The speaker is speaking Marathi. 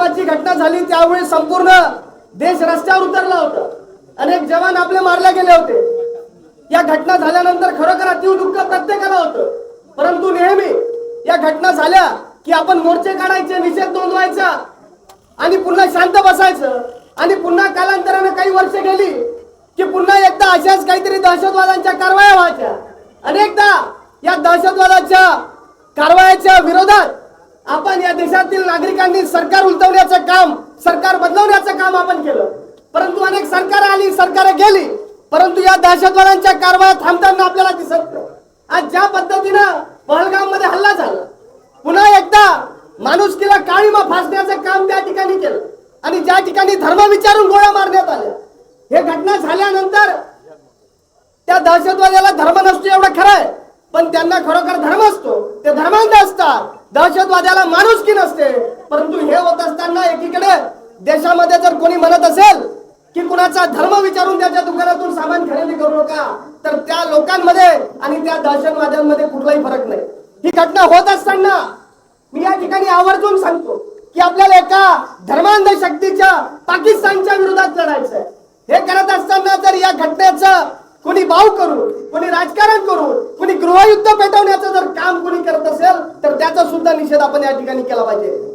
पहलगामाची घटना झाली त्यावेळी संपूर्ण देश रस्त्यावर उतरला होता. अनेक जवान आपले मारले गेले होते. या घटना झाल्यानंतर खरोखर अतिव दुःख प्रत्येकाला होतं. परंतु नेहमी या घटना झाल्या की आपण मोर्चे काढायचे निषेध नोंदवायचा आणि पुन्हा शांत बसायचं. आणि पुन्हा कालांतराने काही वर्ष गेली की पुन्हा एकदा अशाच काहीतरी दहशतवादांच्या कारवाया व्हायच्या. अनेकदा या दहशतवादाच्या कारवायाच्या विरोधात आपण या देशातील नागरिकांनी सरकार उलटवण्याचं काम सरकार बदलवण्याचं काम आपण केलं. परंतु अनेक सरकार आली सरकार गेली. परंतु या दहशतवादांच्या कारवाया थांबताना आपल्याला दिसत नाही. आज ज्या पद्धतीनं पहलगाममध्ये हल्ला झाला पुन्हा एकदा माणुसकीला काळीमा फासण्याचं काम त्या ठिकाणी केलं आणि ज्या ठिकाणी धर्म विचारून गोळ्या मारण्यात आल्या हे घटना झाल्यानंतर त्या दहशतवाद्याला धर्म नसतो एवढं खरं आहे पण त्यांना खरोखर धर्म असतो. दहशतवाद्याला माणूस की नसते? परंतु हे होत असताना एकीकडे देशामध्ये जर कोणी म्हणत असेल की कुणाचा धर्म विचारून त्याच्या दुकानातून सामान खरेदी करू नका तर त्या लोकांमध्ये आणि त्या दहशतवाद्यांमध्ये कुठलाही फरक नाही. ही घटना होत असताना मी या ठिकाणी आवर्जून सांगतो की आपल्याला एका धर्मांध शक्तीच्या पाकिस्तानच्या विरोधात लढायचं आहे. हे करत असताना जर या घटनेचं कोणी भाव करून कोणी राजकारण करून कोणी गृहयुद्ध पेटवण्याचं जर काम कोणी करत असेल तर त्याचा सुद्धा निषेध आपण या ठिकाणी केला पाहिजे.